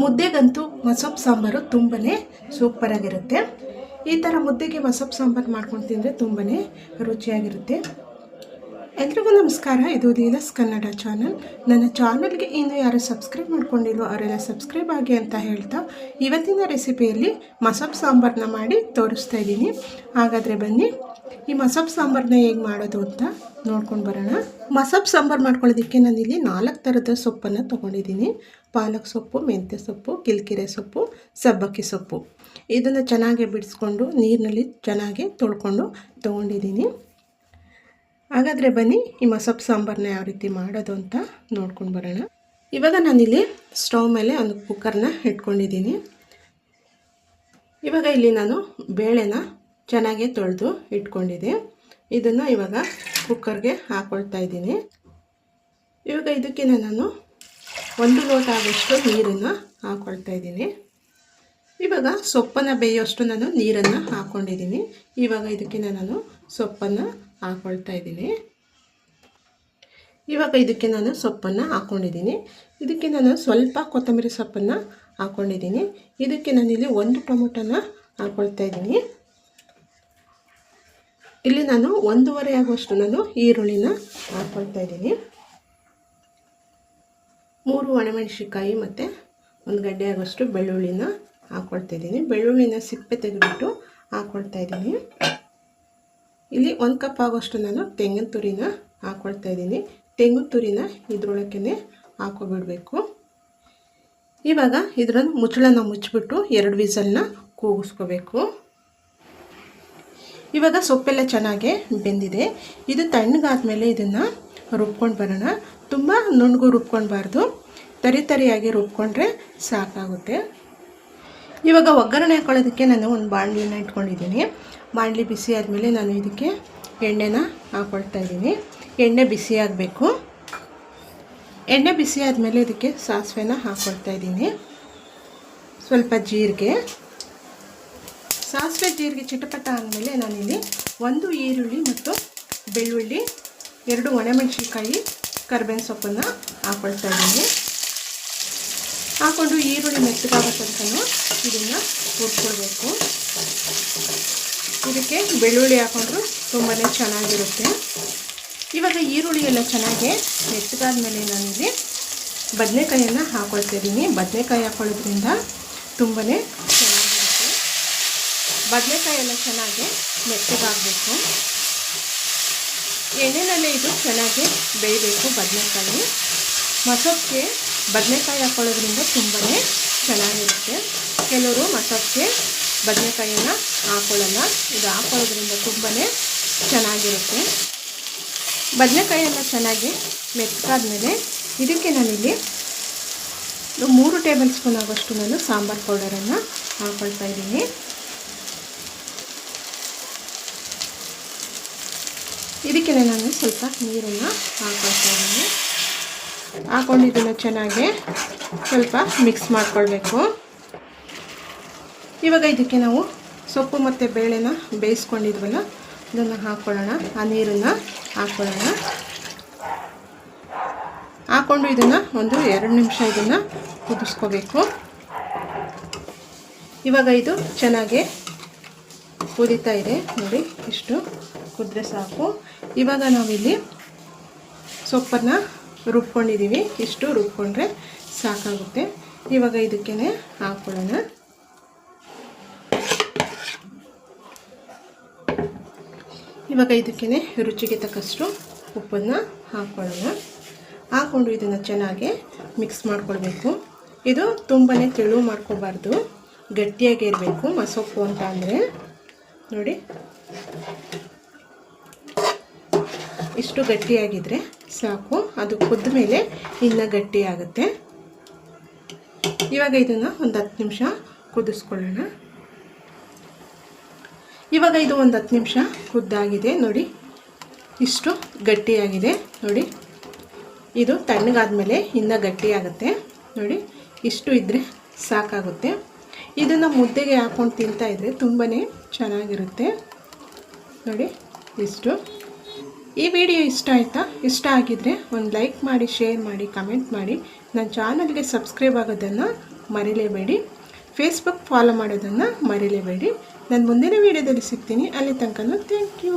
ಮುದ್ದೆಗಂತೂ ಮಸೊಪ್ಪು ಸಾಂಬಾರು ತುಂಬನೇ ಸೂಪರಾಗಿರುತ್ತೆ. ಈ ಥರ ಮುದ್ದೆಗೆ ಮಸೊಪ್ಪು ಸಾಂಬಾರು ಮಾಡ್ಕೊಂಡು ತಿಂದರೆ ತುಂಬನೇ ರುಚಿಯಾಗಿರುತ್ತೆ. ಎಲ್ರಿಗೂ ನಮಸ್ಕಾರ. ಇದು ಲೀಲಸ್ ಕನ್ನಡ ಚಾನಲ್. ನನ್ನ ಚಾನಲ್ಗೆ ಇನ್ನು ಯಾರು ಸಬ್ಸ್ಕ್ರೈಬ್ ಮಾಡ್ಕೊಂಡಿಲ್ವೋ ಅವರೆಲ್ಲ ಸಬ್ಸ್ಕ್ರೈಬ್ ಆಗಿ ಅಂತ ಹೇಳ್ತಾ ಇವತ್ತಿನ ರೆಸಿಪಿಯಲ್ಲಿ ಮಸಬ್ ಸಾಂಬಾರನ್ನ ಮಾಡಿ ತೋರಿಸ್ತಾ ಇದ್ದೀನಿ. ಹಾಗಾದರೆ ಬನ್ನಿ, ಈ ಮಸಬ್ ಸಾಂಬಾರನ್ನ ಹೇಗೆ ಮಾಡೋದು ಅಂತ ನೋಡ್ಕೊಂಡು ಬರೋಣ. ಮಸಬ್ ಸಾಂಬಾರು ಮಾಡ್ಕೊಳ್ಳೋದಕ್ಕೆ ನಾನಿಲ್ಲಿ ನಾಲ್ಕು ಥರದ ಸೊಪ್ಪನ್ನು ತೊಗೊಂಡಿದ್ದೀನಿ. ಪಾಲಕ್ ಸೊಪ್ಪು, ಮೆಂತ್ಯ ಸೊಪ್ಪು, ಕಿಲ್ಕಿರೆ ಸೊಪ್ಪು, ಸಬ್ಬಕ್ಕಿ ಸೊಪ್ಪು. ಇದನ್ನು ಚೆನ್ನಾಗಿ ಬಿಡಿಸ್ಕೊಂಡು ನೀರಿನಲ್ಲಿ ಚೆನ್ನಾಗಿ ತೊಳ್ಕೊಂಡು ತೊಗೊಂಡಿದ್ದೀನಿ. ಹಾಗಾದರೆ ಬನ್ನಿ ಈ ಮಸೊಪ್ಪು ಸಾಂಬಾರನ್ನ ಯಾವ ರೀತಿ ಮಾಡೋದು ಅಂತ ನೋಡ್ಕೊಂಡು ಬರೋಣ. ಇವಾಗ ನಾನಿಲ್ಲಿ ಸ್ಟವ್ ಮೇಲೆ ಒಂದು ಕುಕ್ಕರ್ನ ಇಟ್ಕೊಂಡಿದ್ದೀನಿ. ಇವಾಗ ಇಲ್ಲಿ ನಾನು ಬೇಳೆನ ಚೆನ್ನಾಗಿ ತೊಳೆದು ಇಟ್ಕೊಂಡಿದ್ದೆ. ಇದನ್ನು ಇವಾಗ ಕುಕ್ಕರ್ಗೆ ಹಾಕ್ಕೊಳ್ತಾ ಇದ್ದೀನಿ. ಇವಾಗ ಇದಕ್ಕೆ ನಾನು ಒಂದು ಲೋಟ ಆಗೋಷ್ಟು ನೀರನ್ನು ಹಾಕ್ಕೊಳ್ತಾ ಇದ್ದೀನಿ. ಇವಾಗ ಸೊಪ್ಪನ್ನು ಬೇಯೋಷ್ಟು ನಾನು ನೀರನ್ನು ಹಾಕ್ಕೊಂಡಿದ್ದೀನಿ ಇವಾಗ ಇದಕ್ಕೆ ನಾನು ಸೊಪ್ಪನ್ನು ಹಾಕ್ಕೊಳ್ತಾ ಇದ್ದೀನಿ. ಇವಾಗ ಇದಕ್ಕೆ ನಾನು ಸೊಪ್ಪನ್ನು ಹಾಕ್ಕೊಂಡಿದ್ದೀನಿ ಇದಕ್ಕೆ ನಾನು ಸ್ವಲ್ಪ ಕೊತ್ತಂಬರಿ ಸೊಪ್ಪನ್ನು ಹಾಕ್ಕೊಂಡಿದ್ದೀನಿ ಇದಕ್ಕೆ ನಾನಿಲ್ಲಿ ಒಂದು ಟೊಮೊಟೊನ ಹಾಕ್ಕೊಳ್ತಾ ಇದ್ದೀನಿ. ಇಲ್ಲಿ ನಾನು ಒಂದೂವರೆ ಆಗುವಷ್ಟು ನಾನು ಈರುಳ್ಳಿನ ಹಾಕ್ಕೊಳ್ತಾ ಇದ್ದೀನಿ. ಮೂರು ಒಣಮೆಣಸಿನ್ಕಾಯಿ ಮತ್ತು ಒಂದು ಗಡ್ಡೆ ಆಗುವಷ್ಟು ಬೆಳ್ಳುಳ್ಳಿನ ಹಾಕ್ಕೊಳ್ತಾ ಇದ್ದೀನಿ. ಬೆಳ್ಳುಳ್ಳಿನ ಸಿಪ್ಪೆ ತೆಗೆದುಬಿಟ್ಟು ಹಾಕ್ಕೊಳ್ತಾ ಇದ್ದೀನಿ. ಇಲ್ಲಿ ಒಂದು ಕಪ್ ಆಗೋಷ್ಟು ನಾನು ತೆಂಗಿನ ತುರಿನ ಹಾಕ್ಕೊಳ್ತಾ ಇದ್ದೀನಿ. ತೆಂಗಿನ ತುರಿನ ಇದ್ರೊಳಕ್ಕೆ ಹಾಕೋಬಿಡಬೇಕು. ಇವಾಗ ಇದರನ್ನು ಮುಚ್ಚಳನ ಮುಚ್ಚಿಬಿಟ್ಟು ಎರಡು ವಿಸಲ್ನ ಕೂಗಿಸ್ಕೋಬೇಕು. ಇವಾಗ ಸೊಪ್ಪೆಲ್ಲ ಚೆನ್ನಾಗೆ ಬೆಂದಿದೆ. ಇದು ತಣ್ಣಗಾದ್ಮೇಲೆ ಇದನ್ನು ರುಬ್ಕೊಂಡು ಬರೋಣ. ತುಂಬ ನುಣ್ಣಗೂ ರುಬ್ಕೊಳ್ಬಾರ್ದು ತರಿ ತರಿಯಾಗಿ ರುಬ್ಕೊಂಡ್ರೆ ಸಾಕಾಗುತ್ತೆ. ಇವಾಗ ಒಗ್ಗರಣೆ ಹಾಕೊಳ್ಳೋದಕ್ಕೆ ನಾನು ಒಂದು ಬಾಣಲಿನ ಇಟ್ಕೊಂಡಿದ್ದೀನಿ. ಬಾಣಲಿ ಬಿಸಿ ಆದಮೇಲೆ ನಾನು ಇದಕ್ಕೆ ಎಣ್ಣೆನ ಹಾಕ್ಕೊಳ್ತಾ ಇದ್ದೀನಿ. ಎಣ್ಣೆ ಬಿಸಿ ಆಗಬೇಕು. ಎಣ್ಣೆ ಬಿಸಿ ಆದಮೇಲೆ ಇದಕ್ಕೆ ಸಾಸಿವೆನ ಹಾಕ್ಕೊಳ್ತಾ ಇದ್ದೀನಿ. ಸ್ವಲ್ಪ ಜೀರಿಗೆ. ಸಾಸಿವೆ ಜೀರಿಗೆ ಚಿಟಪಟ ಆದಮೇಲೆ ನಾನಿಲ್ಲಿ ಒಂದು ಈರುಳ್ಳಿ ಮತ್ತು ಬೆಳ್ಳುಳ್ಳಿ, ಎರಡು ಒಣಮೆಣಸಿನ್ಕಾಯಿ, ಕರ್ಬೇವಿನ ಸೊಪ್ಪನ್ನು ಹಾಕ್ಕೊಳ್ತಾ ಇದ್ದೀನಿ. ಹಾಕ್ಕೊಂಡು ಈರುಳ್ಳಿ ಮೆತ್ತಗಾಗೋ ತನಕ ಇದನ್ನು ಹುರ್ಕೊಳ್ಬೇಕು. ಇದಕ್ಕೆ ಬೆಳ್ಳುಳ್ಳಿ ಹಾಕೊಂಡ್ರು ತುಂಬಾ ಚೆನ್ನಾಗಿರುತ್ತೆ. ಇವಾಗ ಈರುಳ್ಳಿ ಎಲ್ಲ ಚೆನ್ನಾಗಿ ಮೆತ್ತಗಾದ ಮೇಲೆ ನಾನಿಲ್ಲಿ ಬದನೆಕಾಯನ್ನು ಹಾಕೊಳ್ತಿದ್ದೀನಿ. ಬದನೆಕಾಯಿ ಹಾಕೊಳ್ಳೋದ್ರಿಂದ ತುಂಬಾ ಚೆನ್ನಾಗಿರುತ್ತೆ. ಬದನೆಕಾಯಿ ಎಲ್ಲ ಚೆನ್ನಾಗಿ ಮೆತ್ತಗಾಗಬೇಕು. ಎಣ್ಣೆನಲ್ಲೇ ಇದು ಚೆನ್ನಾಗಿ ಬೇಯಬೇಕು ಬದನೆಕಾಯಿ. ಮಸೊಪ್ಪಿಗೆ ಬದನೆಕಾಯಿ ಹಾಕೊಳ್ಳೋದ್ರಿಂದ ತುಂಬಾ ಚೆನ್ನಾಗಿರುತ್ತೆ. ಕೆಲವರು ಮಸಾಜ್ಗೆ ಬದನೆಕಾಯಿನ ಹಾಕೊಳ್ಳಲ್ಲ. ಇದು ಹಾಕೊಳ್ಳೋದ್ರಿಂದ ತುಂಬಾ ಚೆನ್ನಾಗಿರುತ್ತೆ. ಬದನೆಕಾಯಿಯನ್ನು ಚೆನ್ನಾಗಿ ಮೆತ್ತಗಾದ್ಮೇಲೆ ಇದಕ್ಕೆ ನಾನಿಲ್ಲಿ ಮೂರು ಟೇಬಲ್ ಸ್ಪೂನ್ ಆಗೋಷ್ಟು ನಾನು ಸಾಂಬಾರು ಪೌಡರನ್ನು ಹಾಕೊಳ್ತಾ ಇದ್ದೀನಿ. ಇದಕ್ಕೆ ನಾನು ಸ್ವಲ್ಪ ನೀರನ್ನು ಹಾಕೊಳ್ತಾ ಇದ್ದೀನಿ. ಹಾಕೊಂಡು ಇದನ್ನು ಚೆನ್ನಾಗಿ ಸ್ವಲ್ಪ ಮಿಕ್ಸ್ ಮಾಡಿಕೊಳ್ಬೇಕು. ಇವಾಗ ಇದಕ್ಕೆ ನಾವು ಸೊಪ್ಪು ಮತ್ತು ಬೇಳೆನ ಬೇಯಿಸ್ಕೊಂಡಿದ್ವಲ್ಲ ಇದನ್ನು ಹಾಕ್ಕೊಳ್ಳೋಣ ಆ ನೀರನ್ನು ಹಾಕ್ಕೊಳ್ಳೋಣ ಹಾಕ್ಕೊಂಡು ಇದನ್ನು ಒಂದು ಎರಡು ನಿಮಿಷ ಇದನ್ನು ಕುದಿಸ್ಕೋಬೇಕು. ಇವಾಗ ಇದು ಚೆನ್ನಾಗಿ ಕುದೀತಾ ಇದೆ. ನೋಡಿ, ಇಷ್ಟು ಕುದ್ರೆ ಸಾಕು. ಇವಾಗ ನಾವಿಲ್ಲಿ ಸೊಪ್ಪನ್ನು ರುಬ್ಕೊಂಡಿದ್ದೀವಿ ಇಷ್ಟು ರುಬ್ಕೊಂಡ್ರೆ ಸಾಕಾಗುತ್ತೆ. ಇವಾಗ ಇದಕ್ಕೇ ಹಾಕ್ಕೊಳ್ಳೋಣ ಇವಾಗ ಇದಕ್ಕೇ ರುಚಿಗೆ ತಕ್ಕಷ್ಟು ಉಪ್ಪನ್ನು ಹಾಕ್ಕೊಳ್ಳೋಣ ಹಾಕ್ಕೊಂಡು ಇದನ್ನು ಚೆನ್ನಾಗಿ ಮಿಕ್ಸ್ ಮಾಡ್ಕೊಳ್ಬೇಕು. ಇದು ತುಂಬಾ ತೆಳು ಮಾಡ್ಕೋಬಾರ್ದು. ಗಟ್ಟಿಯಾಗಿ ಇರಬೇಕು ಮಸೊಪ್ಪು ಅಂತ ಅಂದರೆ. ನೋಡಿ. ಇಷ್ಟು ಗಟ್ಟಿಯಾಗಿದ್ದರೆ ಸಾಕು. ಅದು ಕುದ್ದ ಮೇಲೆ ಇನ್ನು ಗಟ್ಟಿಯಾಗುತ್ತೆ ಇವಾಗ ಇದನ್ನು ಒಂದು ಹತ್ತು ನಿಮಿಷ ಕುದಿಸ್ಕೊಳ್ಳೋಣ. ಇವಾಗ ಇದು ಒಂದು ಹತ್ತು ನಿಮಿಷ ಕುದ್ದಾಗಿದೆ. ನೋಡಿ, ಇಷ್ಟು ಗಟ್ಟಿಯಾಗಿದೆ. ನೋಡಿ, ಇದು ತಣ್ಣಗಾದ ಮೇಲೆ ಇನ್ನು ಗಟ್ಟಿಯಾಗುತ್ತೆ ನೋಡಿ, ಇಷ್ಟು ಇದ್ದರೆ ಸಾಕಾಗುತ್ತೆ. ಇದನ್ನು ಮುದ್ದೆಗೆ ಹಾಕ್ಕೊಂಡು ತಿಂತಾಯಿದ್ರೆ ತುಂಬಾ ಚೆನ್ನಾಗಿರುತ್ತೆ. ನೋಡಿ, ಇಷ್ಟು. ಈ ವಿಡಿಯೋ ಇಷ್ಟ ಆಯಿತಾ? ಇಷ್ಟ ಆಗಿದ್ರೆ ಒಂದು ಲೈಕ್ ಮಾಡಿ, ಶೇರ್ ಮಾಡಿ, ಕಮೆಂಟ್ ಮಾಡಿ. ನನ್ನ ಚಾನಲ್ಗೆ ಸಬ್ಸ್ಕ್ರೈಬ್ ಆಗೋದನ್ನು ಮರಿಲೇಬೇಡಿ. ಫೇಸ್ಬುಕ್ ಫಾಲೋ ಮಾಡೋದನ್ನು ಮರಿಲೇಬೇಡಿ. ನಾನು ಮುಂದಿನ ವೀಡಿಯೋದಲ್ಲಿ ಸಿಗ್ತೀನಿ. ಅಲ್ಲಿ ತನಕನೂ ಥ್ಯಾಂಕ್ ಯು